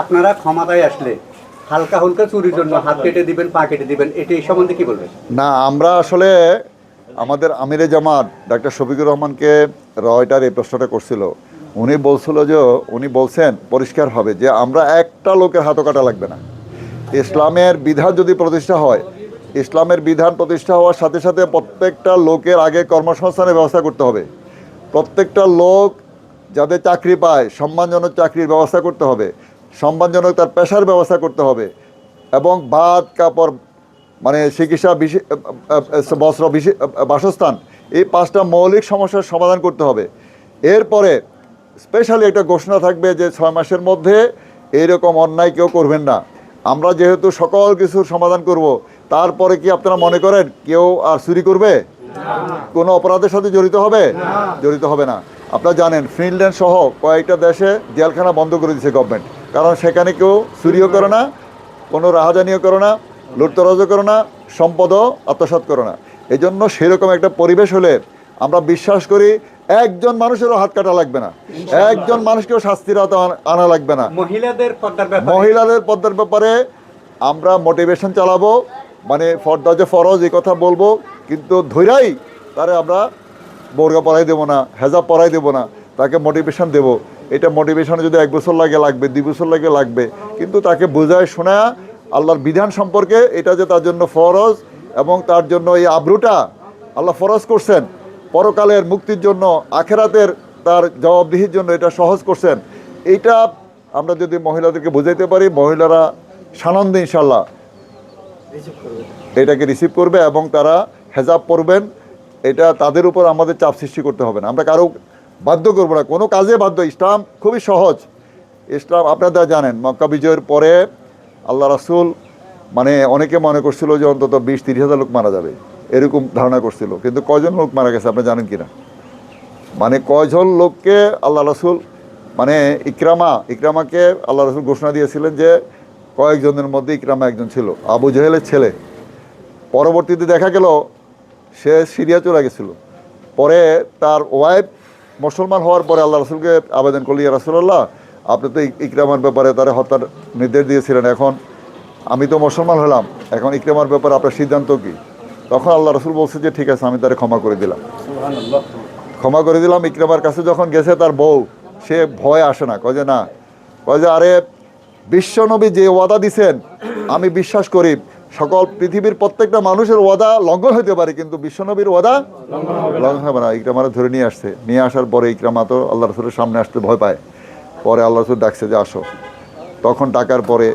আপনারা ক্ষমতায় আসলে হালকা হুলকা চুরির জন্য হাত কেটে দিবেন, পা কেটে দিবেন, এটি এই সম্বন্ধে কি বলবেন? না, আমরা আসলে আমাদের আমিরে জামাত, ডাক্তার শফিকুর রহমানকে রয়টার এই প্রশ্নটা করছিল। উনি বলছিল যে, উনি বলছেন পরিষ্কারভাবে যে, আমরা একটা লোকের হাতও কাটা লাগবে না। ইসলামের বিধান যদি প্রতিষ্ঠা হয়, ইসলামের বিধান প্রতিষ্ঠা হওয়ার সাথে সাথে প্রত্যেকটা লোকের আগে কর্মসংস্থানের ব্যবস্থা করতে হবে। প্রত্যেকটা লোক যাতে চাকরি পায়, সম্মানজনক চাকরির ব্যবস্থা করতে হবে। সম্মানজনক তার পেশার ব্যবস্থা করতে হবে এবং ভাত, কাপড় মানে চিকিৎসা বিশে- বস্ত্র বাসস্থান, এই পাঁচটা মৌলিক সমস্যার সমাধান করতে হবে। এরপরে স্পেশালি একটা ঘোষণা থাকবে যে ছয় মাসের মধ্যে এইরকম অন্যায় কেউ করবেন না। আমরা যেহেতু সকল কিছুর সমাধান করব, তারপরে কি আপনারা মনে করেন কেউ আর চুরি করবে? কোনো অপরাধের সাথে জড়িত হবে? জড়িত হবে না। আপনারা জানেন, ফিনল্যান্ড সহ কয়েকটা দেশে জেলখানা বন্ধ করে দিয়েছে গভর্নমেন্ট কারণ সেখানে কেউ চুরিও করে না কোনো রাহাজানিও করে না লুটতরাজও করে না সম্পদও আত্মসাৎ করে না। এই জন্য সেরকম একটা পরিবেশ হলে আমরা বিশ্বাস করি একজন মানুষেরও হাত কাটা লাগবে না। একজন মানুষকেও শাস্তির আনা- লাগবে না। মহিলাদের মহিলাদের পদ্মার ব্যাপারে আমরা মোটিভেশন চালাবো মানে ফর্দা যে ফরজ এই কথা বলব কিন্তু ধৈরাই তারে আমরা বোরগা পড়াই দেবো না হেজাব পড়াই দেবো না তাকে মোটিভেশন দেবো। এটা মোটিভেশনে যদি এক বছর লাগে, লাগবে, দুই বছর লাগে, লাগবে। কিন্তু তাকে বোঝায় শোনা আল্লাহর বিধান সম্পর্কে, এটা যে তার জন্য ফরজ এবং তার জন্য এই আব্রুটা আল্লাহ ফরজ করছেন। পরকালের মুক্তির জন্য, আখেরাতের তার জবাবদিহির জন্য এটা সহজ করছেন। এইটা আমরা যদি মহিলাদেরকে বোঝাইতে পারি, মহিলারা সানন্দে ইনশাল্লাহ এটাকে রিসিভ করবে এবং তারা হেজাব পরবেন। এটা তাদের উপর আমাদের চাপ সৃষ্টি করতে হবে না। আমরা কারও বাধ্য করব না। কোনো কাজে বাধ্য। ইসলাম খুবই সহজ। ইসলাম আপনারা জানেন, মক্কা বিজয়ের পরে আল্লাহ রাসুল মানে অনেকে মনে করছিল যে অন্তত বিশ, তিরিশ হাজার লোক মারা যাবে। এরকম ধারণা করছিল। কিন্তু কয়জন লোক মারা গেছে আপনি জানেন কিনা? মানে কয়জন লোককে আল্লাহ রসুল মানে ইকরামা, ইকরামাকে আল্লাহ রসুল ঘোষণা দিয়েছিলেন যে কয়েকজনের মধ্যে ইকরামা একজন ছিল, আবু জহেলের ছেলে। পরবর্তীতে দেখা গেল, সে সিরিয়া চলে গেছিল। পরে তার ওয়াইফ মুসলমান হওয়ার পরে আল্লাহ রসুলকে আবেদন করলি ইয়া রাসুল্লাহ আপনি তো ইকরামার ব্যাপারে তার হত্যার নির্দেশ দিয়েছিলেন এখন আমি তো মুসলমান হলাম এখন ইকরামার ব্যাপারে আপনার সিদ্ধান্ত কী? তখন আল্লাহ রসুল বলছে যে ঠিক আছে আমি তারে ক্ষমা করে দিলাম। ক্ষমা করে দিলাম ইকরামার কাছে যখন গেছে তার বউ সে ভয় আসে না কয় যে না। কয় যে আরে বিশ্বনবী যে ওয়াদা দিছেন আমি বিশ্বাস করি সকল পৃথিবীর প্রত্যেকটা মানুষের ওয়াদা লঙ্ঘন হতে পারে, কিন্তু বিশ্বনবীর ওয়াদা লঙ্ঘন হবে না। ইকরামারা ধরে নিয়ে আসছে। নিয়ে আসার পরে ইকরামা তো আল্লাহ রসুলের সামনে আসতে ভয় পায়। পরে আল্লাহ রসুল ডাকছে যে, আসো। তখন টাকার পরে,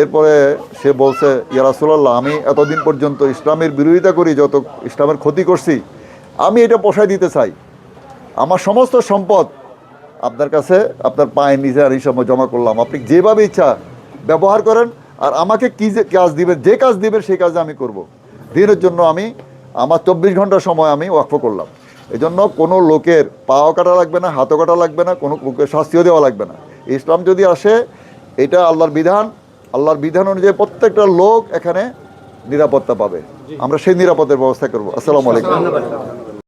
এরপরে সে বলছে, ইয়া রাসূলুল্লাহ, আমি এতদিন পর্যন্ত ইসলামের বিরোধিতা করি, যত ইসলামের ক্ষতি করছি, আমি এটা পোষায় দিতে চাই। আমার সমস্ত সম্পদ আপনার কাছে, আপনার পায়ের নিচে আর এই সময় জমা করলাম। আপনি যেভাবে ইচ্ছা ব্যবহার করেন আর আমাকে কী যে কাজ দিবেন যে কাজ দিবেন সেই কাজ আমি করব। দিনের জন্য আমি আমার চব্বিশ ঘণ্টা সময় আমি ওয়াকফ করলাম। এই জন্য কোনো লোকের পাও কাটা লাগবে না হাতও কাটা লাগবে না কোনো লোকের শাস্তিও দেওয়া লাগবে না। ইসলাম যদি আসে এটা আল্লাহর বিধান। আল্লাহর বিধান অনুযায়ী প্রত্যেকটা লোক এখানে নিরাপত্তা পাবে। আমরা সেই নিরাপত্তার ব্যবস্থা করব। আসসালামু আলাইকুম।